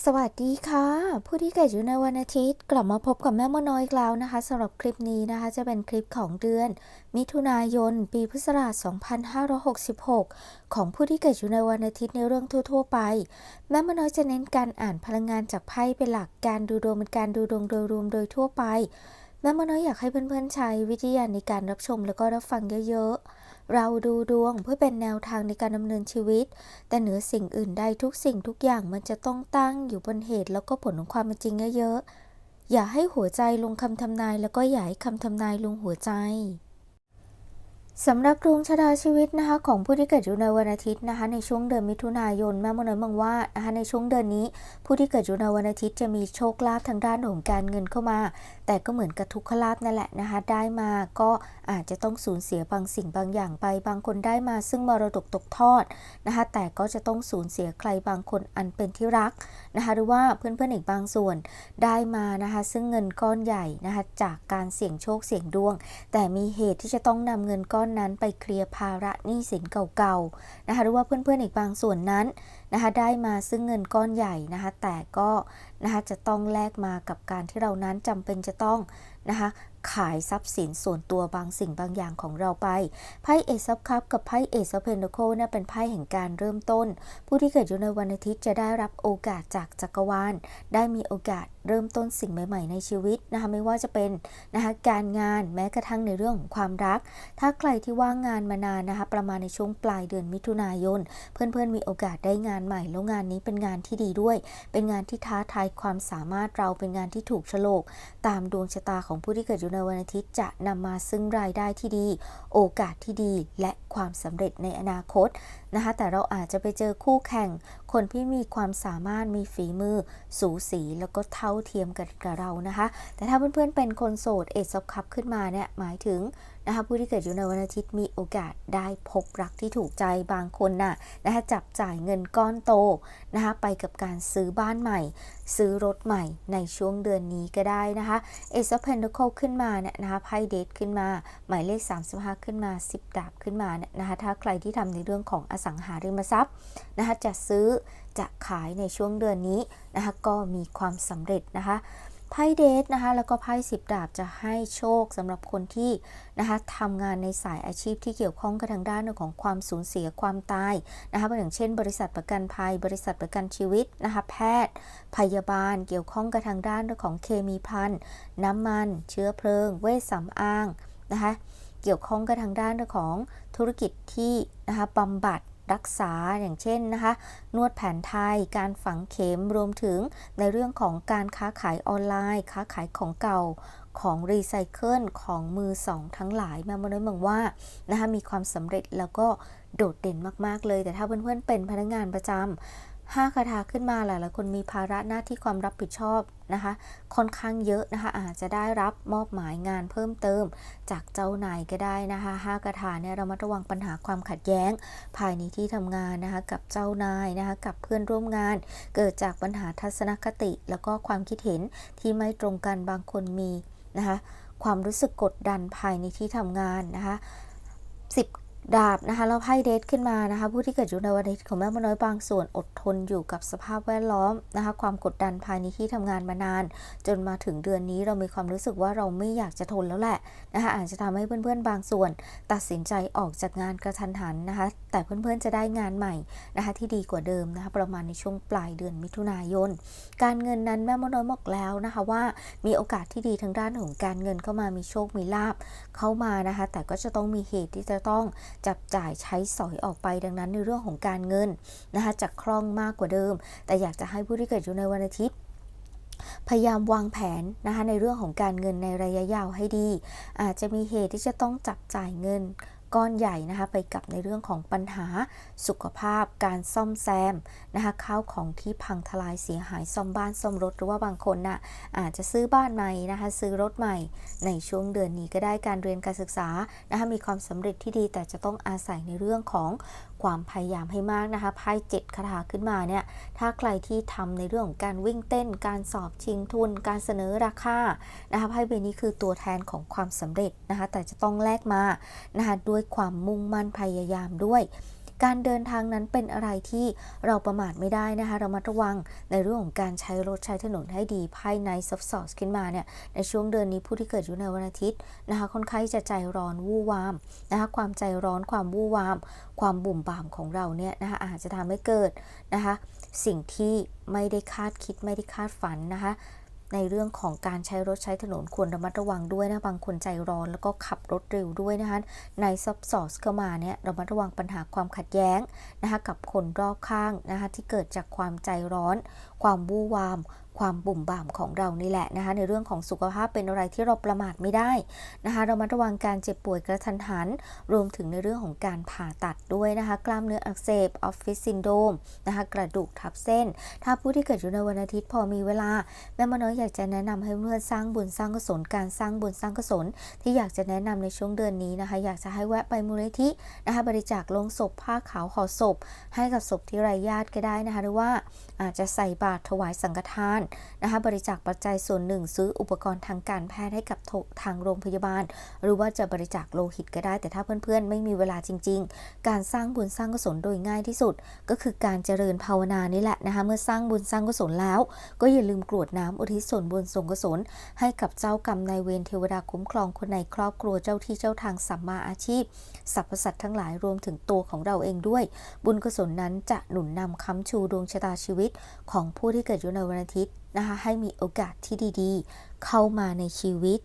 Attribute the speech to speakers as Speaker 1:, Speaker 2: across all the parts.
Speaker 1: สวัสดีค่ะ ผู้ที่เกิดอยู่ในวันอาทิตย์ กลับมาพบกับแม่มน้อยอีกแล้วนะคะสำหรับคลิปนี้นะคะ จะเป็นคลิปของเดือน มิถุนายน ปีพุทธศักราช 2566 ของผู้ที่เกิดอยู่ในวันอาทิตย์ในเรื่องทั่ว ๆ ไป แม่มน้อยจะเน้นการอ่านพลังงานจากไพ่เป็นหลักการดูดวงเป็นการดูดวงโดยรวมโดยทั่วไป แม่มน้อยอยากให้เพื่อนๆใช้วิทยาในการรับชมแล้วก็รับฟังเยอะๆ เราดูดวงเพื่อเป็นแนวทางในการดำเนินชีวิต แต่เหนือสิ่งอื่นใดทุกสิ่งทุกอย่างมันจะต้องตั้งอยู่บนเหตุแล้วก็ผลของความเป็นจริงเยอะๆ อย่าให้หัวใจลงคำทำนายแล้วก็อย่าให้คำทำนายลงหัวใจ สำหรับดวงชะตาชีวิตนะคะของผู้ที่เกิดอยู่ในวันอาทิตย์นะคะในช่วงเดือนมิถุนายนแม่มดน้อยมองว่านะคะในช่วงเดือนนี้ ผู้ที่เกิดอยู่ในวันอาทิตย์จะมีโชคลาภทางด้านของการเงินเข้ามา แต่ก็เหมือนกับทุกขลาภนั่นแหละนะคะได้มาก็อาจจะต้องสูญเสียบางสิ่งบางอย่างไป บางคนได้มาซึ่งมรดกตกทอดนะคะแต่ก็จะต้องสูญเสียใครบางคนอันเป็นที่รักนะคะหรือว่าเพื่อนๆอีกบางส่วนได้มานะคะซึ่งเงินก้อนใหญ่นะคะจากการเสี่ยงโชคเสี่ยงดวง แต่มีเหตุที่จะต้องนำเงินก้อนนั้นไปเคลียร์ภาระหนี้สินเก่าๆนะคะหรือว่าเพื่อนๆอีกบางส่วนนั้นนะคะได้มาซึ่งเงินก้อนใหญ่นะคะแต่ก็นะคะจะต้องแลกมากับการที่เรานั้นจำเป็นจะต้องนะคะ ขายทรัพย์สินส่วนตัวบางสิ่งบางอย่างของเราไป ไพ่เอซอฟคัพกับไพ่เอซอฟเพนโคเนี่ยเป็นไพ่แห่งการเริ่มต้น ผู้ที่เกิดอยู่ในวันอาทิตย์จะได้รับโอกาสจากจักรวาล ได้มีโอกาสเริ่มต้นสิ่งใหม่ ๆ ในชีวิตนะคะไม่ว่าจะเป็นนะคะการงานแม้กระทั่งในเรื่องของความรัก ถ้าใครที่ว่างงานมานานนะคะประมาณในช่วงปลายเดือนมิถุนายน เพื่อนๆมีโอกาสได้งานใหม่ แล้วงานนี้เป็นงานที่ดีด้วย เป็นงานที่ท้าทายความสามารถเราเป็นงานที่ถูกโฉลก ตามดวงชะตาของผู้ที่เกิดอยู่ในวันอาทิตย์จะนำมาซึ่งรายได้ที่ดี โอกาสที่ดีและความสำเร็จในอนาคตนะคะแต่เราอาจจะไปเจอคู่แข่ง คนที่มีความสามารถมีฝีมือ สูสีแล้วก็เท่าเทียมกันกับเรานะคะ แต่ถ้าเพื่อนๆเป็นคนโสดเอซอบคับขึ้นมาเนี่ยหมายถึง นะคะผู้ที่เกิดอยู่ในวันอาทิตย์มีโอกาสได้พบรักที่ถูกใจบางคนน่ะนะคะจับจ่ายเงินก้อนโตนะคะไปกับการซื้อบ้านใหม่ ซื้อรถใหม่ในช่วงเดือนนี้ก็ได้นะคะเอซอเพนเดคขึ้นมาเนี่ยนะคะไพ่เดทขึ้นมา หมายเลข 35 ขึ้นมา 10 ดาบขึ้นมาเนี่ยนะคะถ้าใครที่ทำในเรื่องของอสังหาริมทรัพย์นะคะจะซื้อจะขายในช่วงเดือนนี้นะคะก็มีความสำเร็จนะคะ ไพ่เดทนะคะแล้วก็ไพ่สิบดาบจะให้โชคสำหรับคนที่นะคะทำงานในสายอาชีพที่เกี่ยวข้องกับทางด้านของความสูญเสียความตายนะคะอย่างเช่น บริษัทประกันภัย บริษัทประกันชีวิตนะคะแพทย์ พยาบาลเกี่ยวข้องกับทางด้านของเคมีพันน้ำมัน เชื้อเพลิง เวชสำอางนะคะเกี่ยวข้องกับทางด้านของธุรกิจที่นะคะบำบัด รักษาอย่างเช่นนะคะ นวดแผนไทย การฝังเข็มรวมถึงในเรื่องของการค้าขายออนไลน์ ค้าขายของเก่าของรีไซเคิลของมือสองทั้งหลายแม่มน้อยมองว่านะคะมีความสำเร็จแล้วก็โดดเด่นมาก ๆ เลย แต่ถ้าเพื่อนๆเป็นพนักงานประจำ ห้าคาถาขึ้นมาหลายๆคนมีภาระหน้าที่ความรับผิดชอบนะคะ ค่อนข้างเยอะนะคะ อาจจะได้รับมอบหมายงานเพิ่มเติม จากเจ้านายก็ได้นะคะห้าคาถาเนี่ยเรามาระวังปัญหาความขัดแย้ง ภายในที่ทำงานนะคะ กับเจ้านายนะคะ กับเพื่อนร่วมงาน เกิดจากปัญหาทัศนคติ แล้วก็ความคิดเห็นที่ไม่ตรงกันบางคนมีนะคะ ความรู้สึกกดดันภายในที่ทำงานนะคะ10 ดาบนะคะแล้วไพ่เดทขึ้นมานะคะ ผู้ที่เกิดอยู่ในวันอาทิตย์ของแม่มน้อยบางส่วนอดทนอยู่กับสภาพแวดล้อมนะคะ ความกดดันภายในที่ทำงานมานาน จนมาถึงเดือนนี้เรามีความรู้สึกว่าเราไม่อยากจะทนแล้วแหละนะคะอาจจะทำให้เพื่อนๆ บางส่วน ตัดสินใจออกจากงานกระทันหันนะคะ แต่เพื่อนๆจะได้งานใหม่นะคะ ที่ดีกว่าเดิมนะคะ ประมาณในช่วงปลายเดือนมิถุนายน การเงินนั้นแม่มน้อยบอกแล้วนะคะว่ามีโอกาสที่ดีทางด้านของการเงินเข้ามามีโชคมีลาบเข้ามานะคะ แต่ก็จะต้องมีเหตุที่จะต้องจับจ่ายใช้สอยออกไปดังนั้นในเรื่องของการเงินนะคะจะคล่องมากกว่าเดิม แต่อยากจะให้ผู้ที่เกิดอยู่ในวันอาทิตย์พยายามวางแผนนะคะในเรื่องของการเงินในระยะยาวให้ดี อาจจะมีเหตุที่จะต้องจับจ่ายเงิน ก้อนใหญ่นะคะไปกับในเรื่องของปัญหาสุขภาพการซ่อมแซมนะคะข้าวของที่พังทลายเสียหายซ่อมบ้านซ่อมรถหรือว่าบางคนน่ะอาจจะซื้อบ้านใหม่นะคะซื้อรถใหม่ ในช่วงเดือนนี้ก็ได้การเรียนการศึกษานะคะมีความสำเร็จที่ดีแต่จะต้องอาศัยในเรื่องของ ความพยายามให้มากนะคะไพ่เจ็ดคาถาขึ้นมาเนี่ยถ้าใครที่ทำในเรื่องของการวิ่งเต้น การสอบชิงทุน การเสนอราคานะคะไพ่ใบนี้คือตัวแทนของความสำเร็จนะคะแต่จะต้องแลกมานะคะด้วยความมุ่งมั่นพยายามด้วย การเดินทางนั้นเป็นอะไรที่เราประมาทไม่ได้นะคะ เรามาระวังในเรื่องของการใช้รถใช้ถนนให้ดีภายในซับซ้อสขึ้นมาเนี่ยในช่วงเดือนนี้ผู้ที่เกิดอยู่ในวันอาทิตย์นะคะค่อนข้างจะใจร้อนวู่วามนะคะความใจร้อนความวู่วาม ความบุ่มบ่ามของเราเนี่ยนะคะอาจจะทำให้เกิดนะคะสิ่งที่ไม่ได้คาดคิดไม่ได้คาดฝันนะคะ ในเรื่องของการใช้รถใช้ถนนควรระมัดระวังด้วยนะบางคนใจร้อนแล้วก็ขับรถเร็วด้วยนะคะในซับซอสเข้ามาเนี่ยระมัดระวังปัญหาความขัดแย้งนะคะกับคนรอบข้างนะคะที่เกิดจากความใจร้อน ความวู่วาม ความบุ่มบ่ามของเรานี่แหละนะคะ ในเรื่องของสุขภาพเป็นอะไรที่เราประมาทไม่ได้นะคะเรามาระวังการเจ็บป่วยกระทันหัน รวมถึงในเรื่องของการผ่าตัดด้วยนะคะ กล้ามเนื้ออักเสบออฟฟิศซินโดรมนะคะกระดูกทับเส้น ถ้าผู้ที่เกิดอยู่ในวันอาทิตย์พอมีเวลา แม่มาน้อยอยากจะแนะนำให้เพื่อนสร้างบุญสร้างกุศลการสร้างบุญสร้างกุศลที่อยากจะแนะนำในช่วงเดือนนี้นะคะ อยากจะให้แวะไปมูลนิธินะคะบริจาคลงศพผ้าขาวห่อศพ ให้กับศพที่ไร้ญาติก็ได้นะคะหรือว่าอาจจะใส่บาตรถวายสังฆทานนะคะบริจาคปัจจัยส่วนหนึ่ง ซื้ออุปกรณ์ทางการแพทย์ให้กับทางโรงพยาบาล หรือว่าจะบริจาคโลหิตก็ได้ แต่ถ้าเพื่อนๆ ไม่มีเวลาจริง ๆ การสร้างบุญสร้างกุศลโดยง่ายที่สุด ก็คือการเจริญภาวนานี่แหละนะคะเมื่อสร้างบุญสร้างกุศลแล้ว ก็อย่าลืมกรวดน้ำอุทิศส่วนบุญส่วนกุศลให้กับเจ้ากรรมนายเวรเทวดาคุ้มครองคนในครอบครัวเจ้าที่เจ้าทางสัมมาอาชีพสรรพสัตว์ทั้งหลายรวมถึงตัวของเราเองด้วย บุญกุศลนั้นจะหนุนนำค้ำชูดวงชะตาชีวิต ของผู้ที่เกิดอยู่ในวันอาทิตย์ นะคะให้มีโอกาสที่ดีๆ เข้ามาในชีวิต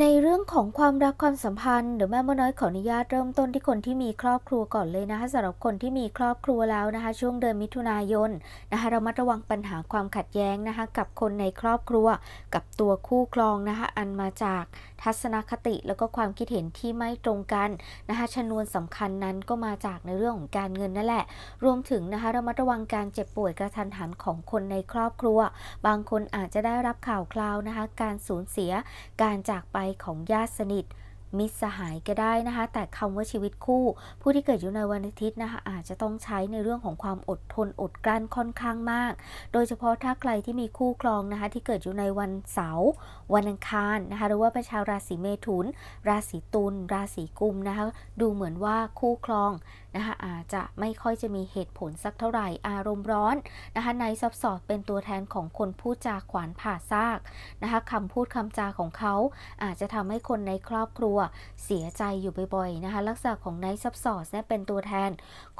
Speaker 1: ในเรื่องของความรักความสัมพันธ์เดี๋ยวแม่มน้อยขออนุญาตเริ่มต้นที่คนที่มีครอบครัวก่อนเลยนะคะสำหรับคนที่มีครอบครัวแล้วนะคะ ช่วงเดือนมิถุนายนนะคะเรามัดระวังปัญหาความขัดแย้งนะคะกับคนในครอบครัว กับตัวคู่ครองนะคะอันมาจาก ทัศนคติแล้วก็ความคิดเห็นที่ไม่ตรงกันนะคะชนวนสำคัญนั้นก็มาจากในเรื่องของการเงินนั่นแหละ รวมถึงนะคะรามัดระวังการเจ็บป่วยกระทันหันของคนในครอบครัว บางคนอาจจะได้รับข่าวคราวนะคะ การสูญเสียการจากไปของญาติสนิทมิตรสหายก็ได้นะคะ แต่คำว่าชีวิตคู่ ผู้ที่เกิดอยู่ในวันอาทิตย์นะคะ อาจจะต้องใช้ในเรื่องของความอดทนอดกลั้นค่อนข้างมาก โดยเฉพาะถ้าใครที่มีคู่ครองนะคะ ที่เกิดอยู่ในวันเสาร์ วันอังคารนะคะหรือว่าเป็นชาวราศีเมถุน ราศีตุลราศีกุมนะคะดูเหมือนว่าคู่ครองนะคะอาจจะไม่ค่อยจะมีเหตุผลสักเท่าไหร่อารมณ์ร้อนนะคะในซับสอดเป็นตัวแทนของคนพูดจาขวานผ่าซากนะคะคำพูดคำจาของเขา อาจจะทำให้คนในครอบครัวเสียใจอยู่บ่อยๆนะคะลักษณะของไนท์ซับสอดเนี่ยเป็นตัวแทน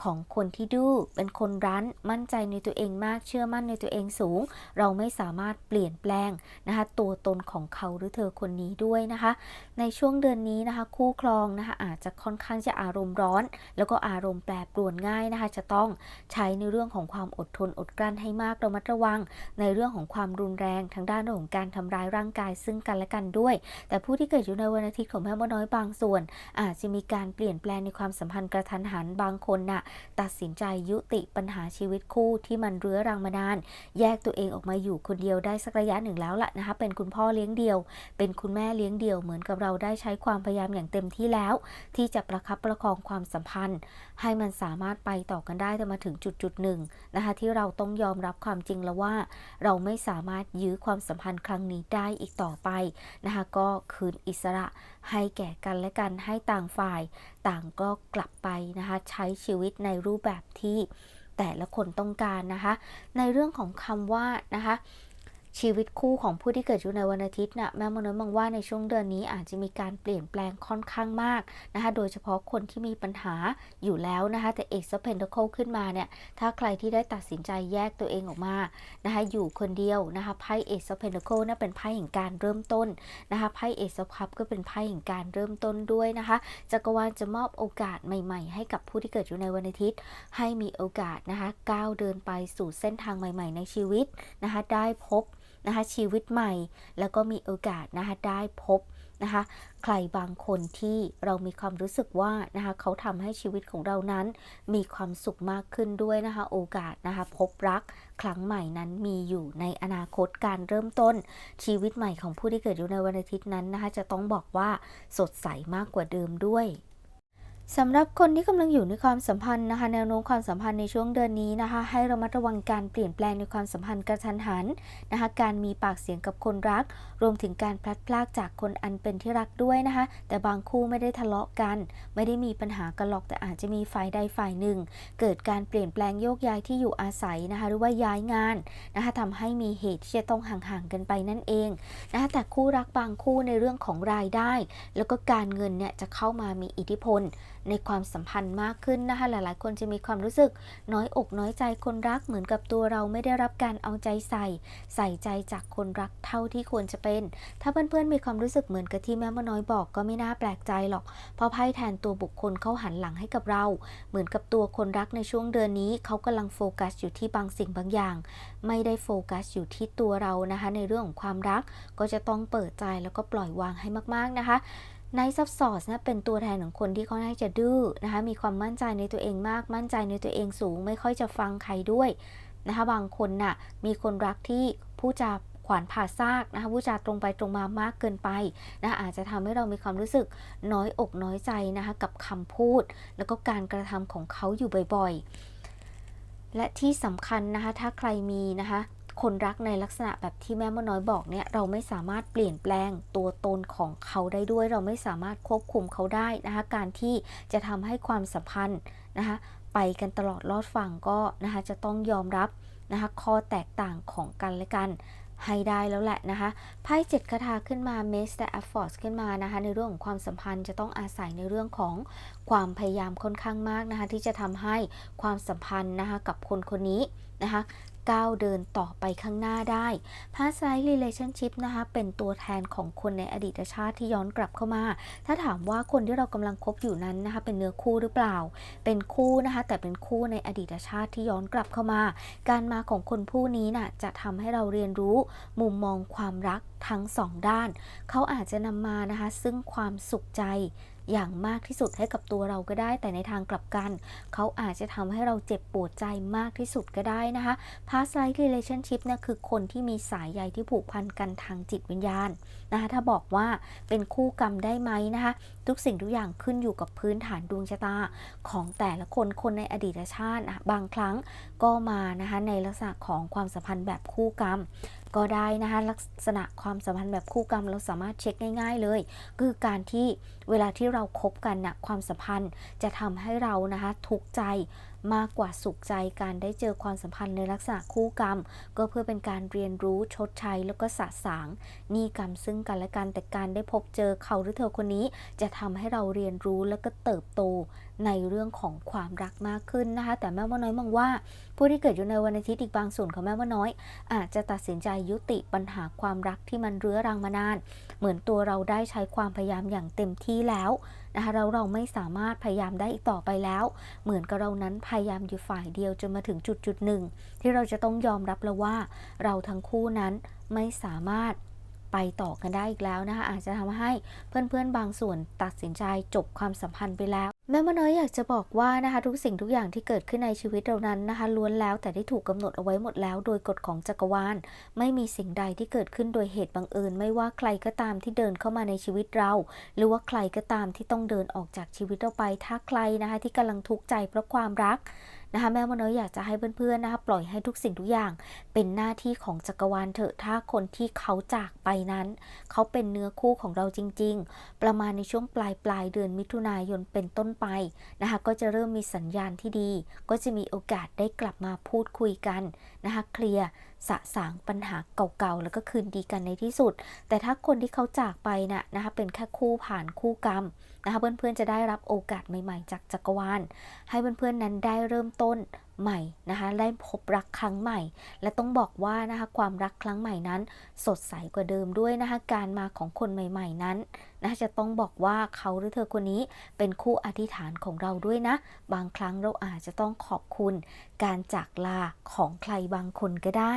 Speaker 1: ของคนที่ดื้อเป็นคนรั้นมั่นใจในตัวเองมากเชื่อมั่นในตัวเองสูง เราไม่สามารถเปลี่ยนแปลงนะคะตัวตนของของเขาหรือเธอคนนี้ด้วยนะคะ ในช่วงเดือนนี้นะคะ คู่ครองนะคะอาจจะค่อนข้างจะอารมณ์ร้อน แล้วก็อารมณ์แปรปรวนง่ายนะคะ จะต้องใช้ในเรื่องของความอดทนอดกลั้นให้มากระมัดระวัง ในเรื่องของความรุนแรงทางด้านของการทำร้ายร่างกายซึ่งกันและกันด้วย แต่ผู้ที่เกิดอยู่ในวันอาทิตย์ของแม่มดน้อยบางส่วน อาจจะมีการเปลี่ยนแปลงในความสัมพันธ์กระทันหันบางคนน่ะตัดสินใจยุติปัญหาชีวิตคู่ที่มันเรื้อรังมานาน แยกตัวเองออกมาอยู่คนเดียวได้สักระยะหนึ่งแล้วล่ะนะคะเป็นคุณพ่อเลี้ยลี้ยงเดี่ยว เป็นคุณแม่เลี้ยงเดี่ยวเหมือนกับเราได้ใช้ความพยายามอย่างเต็มที่แล้ว ที่จะประคับประคองความสัมพันธ์ ให้มันสามารถไปต่อกันได้แต่มาถึงจุดจุดหนึ่งนะคะที่เราต้องยอมรับความจริงแล้วว่า เราไม่สามารถยื้อความสัมพันธ์ครั้งนี้ได้อีกต่อไปนะคะก็คืนอิสระให้แก่กันและกันให้ต่างฝ่าย ต่างก็กลับไปนะคะใช้ชีวิตในรูปแบบที่แต่ละคนต้องการนะคะ ในเรื่องของคำว่านะคะ ชีวิตคู่ของผู้ที่เกิดอยู่ในวันอาทิตย์นะ่ะแม่มโนมองว่าในช่วงเดือนนี้อาจจะมีการเปลี่ยนแปลงค่อนข้างมากนะคะโดยเฉพาะคนที่มีปัญหาอยู่แล้วนะคะแต่เอกซ์เพนเดอร์ขึ้นมาเนี่ยถ้าใครที่ได้ตัดสินใจแยกตัวเองออกมานะคะอยู่คนเดียวนะคะไพ่เอกซ์เพนเดอร์น่ะเป็นไพ่แห่งการเริ่มต้นนะคะไพ่เอกซ์คัพก็เป็นไพ่แห่งการเริ่มต้นด้วยนะคะจักรวาลจะมอบโอกาสใหม่ ๆ ให้กับผู้ที่เกิดอยู่ในวันอาทิตย์ ให้มีโอกาสนะคะก้าวเดินไปสู่เส้นทางใหม่ ๆ ในชีวิตนะคะได้พบ นะคะชีวิตใหม่ แล้วก็มีโอกาสนะคะได้พบนะคะใครบางคนที่เรามีความรู้สึกว่านะคะเขาทำให้ชีวิตของเรานั้น มีความสุขมากขึ้นด้วยนะคะโอกาสนะคะพบรักครั้งใหม่นั้นมีอยู่ในอนาคตการเริ่มต้น ชีวิตใหม่ของผู้ที่เกิดอยู่ในวันอาทิตย์นั้นนะคะจะต้องบอกว่าสดใสมากกว่าเดิมด้วย สำหรับคนที่กำลังอยู่ในความสัมพันธ์นะคะแนวโน้มความสัมพันธ์ในช่วงเดือนนี้นะคะ ให้ระมัดระวังการเปลี่ยนแปลงในความสัมพันธ์กระทันหันนะคะการมีปากเสียงกับคนรัก รวมถึงการพลัดพรากจากคนอันเป็นที่รักด้วยนะคะ แต่บางคู่ไม่ได้ทะเลาะกัน ไม่ได้มีปัญหากันหรอกแต่อาจจะมีฝ่ายใดฝ่ายหนึ่ง เกิดการเปลี่ยนแปลงโยกย้ายที่อยู่อาศัยนะคะ หรือว่าย้ายงานนะคะทำให้มีเหตุที่จะต้องห่างๆกันไปนั่นเองนะคะแต่คู่รักบางคู่ในเรื่องของรายได้ แล้วก็การเงินเนี่ยจะเข้ามามีอิทธิพล ในความสัมพันธ์มากขึ้นนะคะ หลายๆ คนจะมีความรู้สึกน้อยอกน้อยใจคนรักเหมือนกับตัวเราไม่ได้รับการเอาใจใส่ ใส่ใจจากคนรักเท่าที่ควรจะเป็น ถ้าเพื่อนๆมีความรู้สึกเหมือนกับที่แม่มน้อยบอกก็ไม่น่าแปลกใจหรอก เพราะไพ่แทนตัวบุคคลเขาหันหลังให้กับเรา เหมือนกับตัวคนรักในช่วงเดือนนี้เขากำลังโฟกัสอยู่ที่บางสิ่งบางอย่าง ไม่ได้โฟกัสอยู่ที่ตัวเรานะคะ ในเรื่องของความรักก็จะต้องเปิดใจแล้วก็ปล่อยวางให้มาก ๆนะคะ ไนซับซอสนะเป็นตัวแทนของคนที่ค่อนข้าจะดื้อนะคะมีความมั่นใจในตัวเองมาก มั่นใจในตัวเองสูง ไม่ค่อยจะฟังใครด้วยนะคะบางคนน่ะมีคนรักที่ผู้จาขวานผ่าซากนะคะผู้จาตรงไปตรงมามากเกินไปนะคะอาจจะทำให้เรามีความรู้สึกน้อยอกน้อยใจนะคะกับคำพูด แล้วก็การกระทำของเขาอยู่บ่อยๆ และที่สำคัญนะคะถ้าใครมีนะคะ คนรักในลักษณะแบบที่แม่มดน้อยบอกเนี่ยเราไม่สามารถเปลี่ยนแปลงตัวตนของเขาได้ด้วย เราไม่สามารถควบคุมเขาได้นะคะการที่จะทำให้ความสัมพันธ์นะคะไปกันตลอดรอดฝั่งก็นะคะจะต้องยอมรับนะคะข้อแตกต่างของกันและกันให้ได้แล้วแหละนะคะไพ่เจ็ดคาถาขึ้นมาเมสแต่แอฟฟอร์สขึ้นมานะคะในเรื่องของความสัมพันธ์จะต้องอาศัยในเรื่องของความพยายามค่อนข้างมากนะคะที่จะทำให้ความสัมพันธ์นะคะกับคนคนนี้นะคะ ก้าวเดินต่อไปข้างหน้าได้ Past Life Relationship นะคะเป็นตัวแทนของคนในอดีตชาติที่ย้อนกลับเข้ามา ถ้าถามว่าคนที่เรากำลังคบอยู่นั้นนะคะเป็นเนื้อคู่หรือเปล่า เป็นคู่นะคะแต่เป็นคู่ในอดีตชาติที่ย้อนกลับเข้ามา การมาของคนผู้นี้น่ะจะทำให้เราเรียนรู้มุมมองความรักทั้งสองด้าน เขาอาจจะนำมานะคะซึ่งความสุขใจ อย่างมากที่สุดให้กับตัวเราก็ได้ แต่ในทางกลับกัน เขาอาจจะทำให้เราเจ็บปวดใจมากที่สุดก็ได้นะคะ past life relationship เนี่ยคือคนที่มีสายใยที่ผูกพันกันทางจิตวิญญาณนะคะถ้าบอกว่าเป็นคู่กรรมได้ไหมนะคะทุกสิ่งทุกอย่างขึ้นอยู่กับพื้นฐานดวงชะตาของแต่ละคนคนในอดีตชาติบางครั้งก็มานะคะในลักษณะของความสัมพันธ์แบบคู่กรรม ก็ได้นะคะลักษณะความสัมพันธ์แบบคู่กรรมเราสามารถเช็คง่าย ๆเลย คือการที่เวลาที่เราคบกันนะความสัมพันธ์จะทำให้เรานะคะทุกใจมากกว่าสุขใจการได้เจอความสัมพันธ์ในลักษณะคู่กรรม ก็เพื่อเป็นการเรียนรู้ชดใช้แล้วก็สะสางหนี้กรรมซึ่งกันและกันแต่การได้พบเจอเขาหรือเธอคนนี้ จะทำให้เราเรียนรู้แล้วก็เติบโตในเรื่องของความรักมากขึ้นนะคะ แต่แม่ว่าน้อยมองว่า ผู้ที่เกิดอยู่ในวันอาทิตย์อีกบางส่วนของแม่ว่าน้อย อาจจะตัดสินใจยุติปัญหาความรักที่มันเรื้อรังมานาน เหมือนตัวเราได้ใช้ความพยายามอย่างเต็มที่แล้วนะคะเราเราไม่สามารถพยายามได้อีกต่อไปแล้ว เหมือนกับเรานั้นพยายามอยู่ฝ่ายเดียวจนมาถึงจุดจุดหนึ่ง ที่เราจะต้องยอมรับแล้วว่า เราทั้งคู่นั้นไม่สามารถ ไปต่อกันได้อีกแล้วนะคะ อาจจะทำให้เพื่อนๆบางส่วนตัดสินใจจบความสัมพันธ์ไปแล้ว แม่มน้อยอยากจะบอกว่านะคะทุกสิ่งทุกอย่างที่เกิดขึ้นในชีวิตเรานั้นนะคะล้วนแล้วแต่ได้ถูกกำหนดเอาไว้หมดแล้ว โดยกฎของจักรวาล ไม่มีสิ่งใดที่เกิดขึ้นโดยเหตุบังเอิญ ไม่ว่าใครก็ตามที่เดินเข้ามาในชีวิตเรา หรือว่าใครก็ตามที่ต้องเดินออกจากชีวิตเราไป ถ้าใครนะคะที่กำลังทุกข์ใจเพราะความรัก นะคะแม่มโนอยากจะให้เพื่อนๆนะคะปล่อยให้ทุกสิ่งทุกอย่างเป็นหน้าที่ของจักรวาลเถอะถ้าคนที่เขาจากไปนั้น เขาเป็นเนื้อคู่ของเราจริง ๆ ประมาณในช่วงปลายปลายเดือนมิถุนายนเป็นต้นไปนะคะก็จะเริ่มมีสัญญาณที่ดี ก็จะมีโอกาสได้กลับมาพูดคุยกันนะคะเคลียร์สะสางปัญหาเก่าๆ แล้วก็คืนดีกันในที่สุด แต่ถ้าคนที่เขาจากไปน่ะนะคะเป็นแค่คู่ผ่านคู่กรรมนะคะเพื่อนๆจะได้รับโอกาสใหม่ๆ จากจักรวาลให้เพื่อนๆนั้นได้เริ่มต้น ใหม่นะคะได้พบรักครั้งใหม่ และต้องบอกว่านะคะความรักครั้งใหม่นั้น สดใสกว่าเดิมด้วยนะคะการมาของคนใหม่ ๆ นั้นนะจะต้องบอกว่าเขาหรือเธอคนนี้เป็นคู่อธิษฐานของเราด้วยนะ บางครั้งเราอาจจะต้องขอบคุณ การจากลาของใครบางคนก็ได้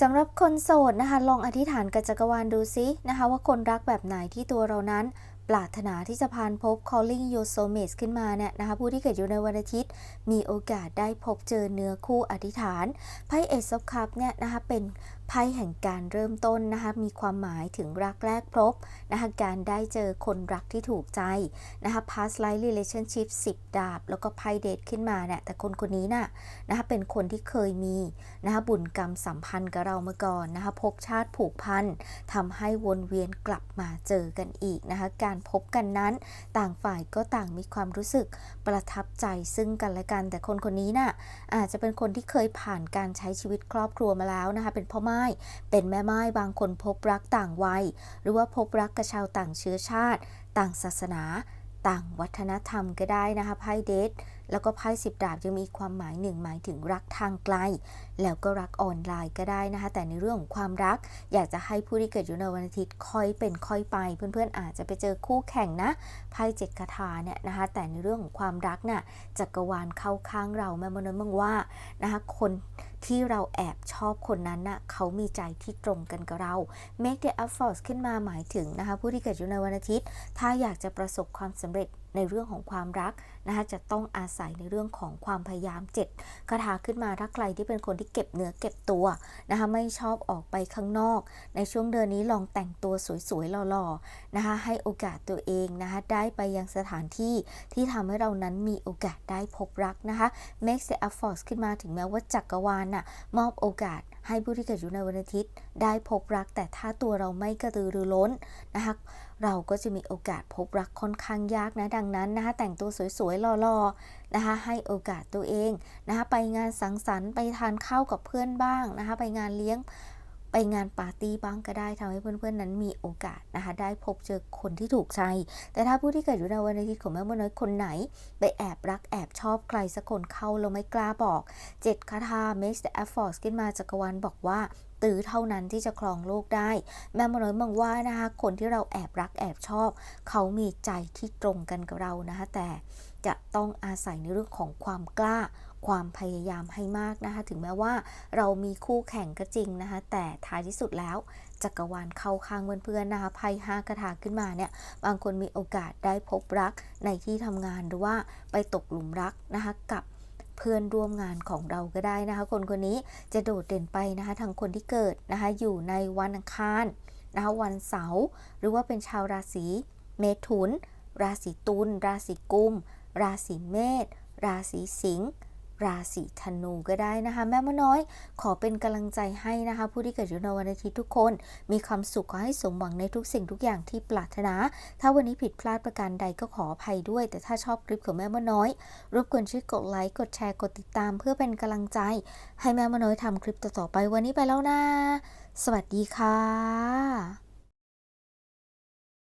Speaker 1: สำหรับคนโสดนะคะ ลองอธิษฐานกับจักรวาลดูซินะคะ ว่าคนรักแบบไหนที่ตัวเรานั้น ปรารถนาที่จะพานพบ calling your soulmate ขึ้นมาเนี่ยนะคะผู้ที่เกิดอยู่ในวันอาทิตย์ มีโอกาสได้พบเจอเนื้อคู่อธิษฐานไพ่เอซอฟคัพเนี่ยนะคะเป็น ไพ่แห่งการเริ่มต้นนะคะมีความหมายถึงรักแรกพบนะคะการได้เจอคนรักที่ถูกใจนะคะ past life relationship 10 ดาบ แล้วก็ไพ่เดทขึ้นมาเนี่ยแต่คนคนนี้น่ะนะคะเป็นคนที่เคยมีนะคะบุญกรรมสัมพันธ์กับเรามาก่อนนะคะภพชาติผูกพันทำให้วนเวียนกลับมาเจอกันอีกนะคะการพบกันนั้นต่างฝ่ายก็ต่างมีความรู้สึกประทับใจซึ่งกันและกัน แต่คนคนนี้น่ะอาจจะเป็นคนที่เคยผ่านการใช้ชีวิตครอบครัวมาแล้วนะคะเป็นพ่อไม้เป็นแม่ไม้บางคนพบรักต่างวัย หรือว่าพบรักกับชาวต่างเชื้อชาติ ต่างศาสนา ต่างวัฒนธรรมก็ได้นะคะไพ่เดทแล้วก็ไพ่สิบดาบยังมีความหมายหนึ่งหมายถึงรักทางไกล แล้วก็รักออนไลน์ก็ได้นะคะ แต่ในเรื่องของความรัก อยากจะให้ผู้ที่เกิดอยู่ในวันอาทิตย์ค่อยเป็นค่อยไป เพื่อนๆอาจจะไปเจอคู่แข่งนะไพ่เจ็ดคาถาเนี่ยนะคะ แต่ในเรื่องของความรักน่ะจักรวาลเข้าข้างเราแม่มนุษย์มองว่านะคะคน ที่เราแอบชอบคนนั้นน่ะเขามีใจที่ตรงกันกับเรา make the effort ขึ้นมาหมายถึงนะคะผู้ที่เกิดอยู่ในวันอาทิตย์ ถ้าอยากจะประสบความสำเร็จในเรื่องของความรักนะคะจะต้องอาศัยในเรื่องของความพยายามเจ็ดคาถาขึ้นมาถ้าใครที่เป็นคนที่เก็บเนื้อเก็บตัวนะคะไม่ชอบออกไปข้างนอก ในช่วงเดือนนี้ลองแต่งตัวสวยๆหล่อๆนะคะให้โอกาสตัวเองนะคะได้ไปยังสถานที่ที่ทำให้เรานั้นมีโอกาสได้พบรักนะคะ make the effort ขึ้นมาถึงแม้ว่าจักรวาลน่ะมอบโอกาส ให้ผู้ที่เกิดอยู่ในวันอาทิตย์ ได้พบรักแต่ถ้าตัวเราไม่กระตือรือร้นนะคะเราก็จะมีโอกาสพบรักค่อนข้างยากนะดังนั้นนะคะแต่งตัวสวยๆหล่อๆนะคะให้โอกาสตัวเองนะคะไปงานสังสรรค์ไปทานข้าวกับเพื่อนบ้างนะคะไปงานเลี้ยง ไปงานปาร์ตี้บ้างก็ได้ทำให้เพื่อนๆนั้นมีโอกาสนะคะ ได้พบเจอคนที่ถูกใจ แต่ถ้าผู้ที่เกิดอยู่ในวันอาทิตย์ของแม่มดน้อยคนไหน ไปแอบรักแอบชอบใครสักคนเข้าเราไม่กล้าบอกเจ็ดคาถา make the effort ขึ้นมาจักรวาลบอกว่าตือเท่านั้นที่จะครองโลกได้ แม่มดน้อยมองว่านะคะคนที่เราแอบรักแอบชอบ เขามีใจที่ตรงกันกับเรานะคะแต่จะต้องอาศัยในเรื่องของความกล้า ความพยายามให้มากนะคะ ถึงแม้ว่าเรามีคู่แข่งก็จริงนะคะ แต่ท้ายที่สุดแล้วจักรวาลเข้าข้างเพื่อนๆนะคะไพ่ห้ากระถาขึ้นมาเนี่ย บางคนมีโอกาสได้พบรักในที่ทำงานหรือว่าไปตกหลุมรักนะคะกับเพื่อนร่วมงานของเราก็ได้นะคะ คนคนนี้จะโดดเด่นไปนะคะทางคนที่เกิดนะคะอยู่ในวันอังคารนะคะวันเสาร์หรือว่าเป็นชาวราศีเมถุน ราศีตุลราศีกุม ราศีเมษราศีสิงห์ ราศีธนูก็ได้นะคะ แม่มน้อยขอเป็นกำลังใจให้นะคะ ผู้ที่เกิดอยู่ในวันอาทิตย์ทุกคน มีความสุขขอให้สมหวังในทุกสิ่งทุกอย่างที่ปรารถนา ถ้าวันนี้ผิดพลาดประการใดก็ขออภัยด้วย แต่ถ้าชอบคลิปของแม่มน้อย รบกวนช่วยกดไลค์กดแชร์กดติดตาม เพื่อเป็นกำลังใจ ให้แม่มน้อยทำคลิปต่อๆไปวันนี้ไปแล้วนะ สวัสดีค่ะ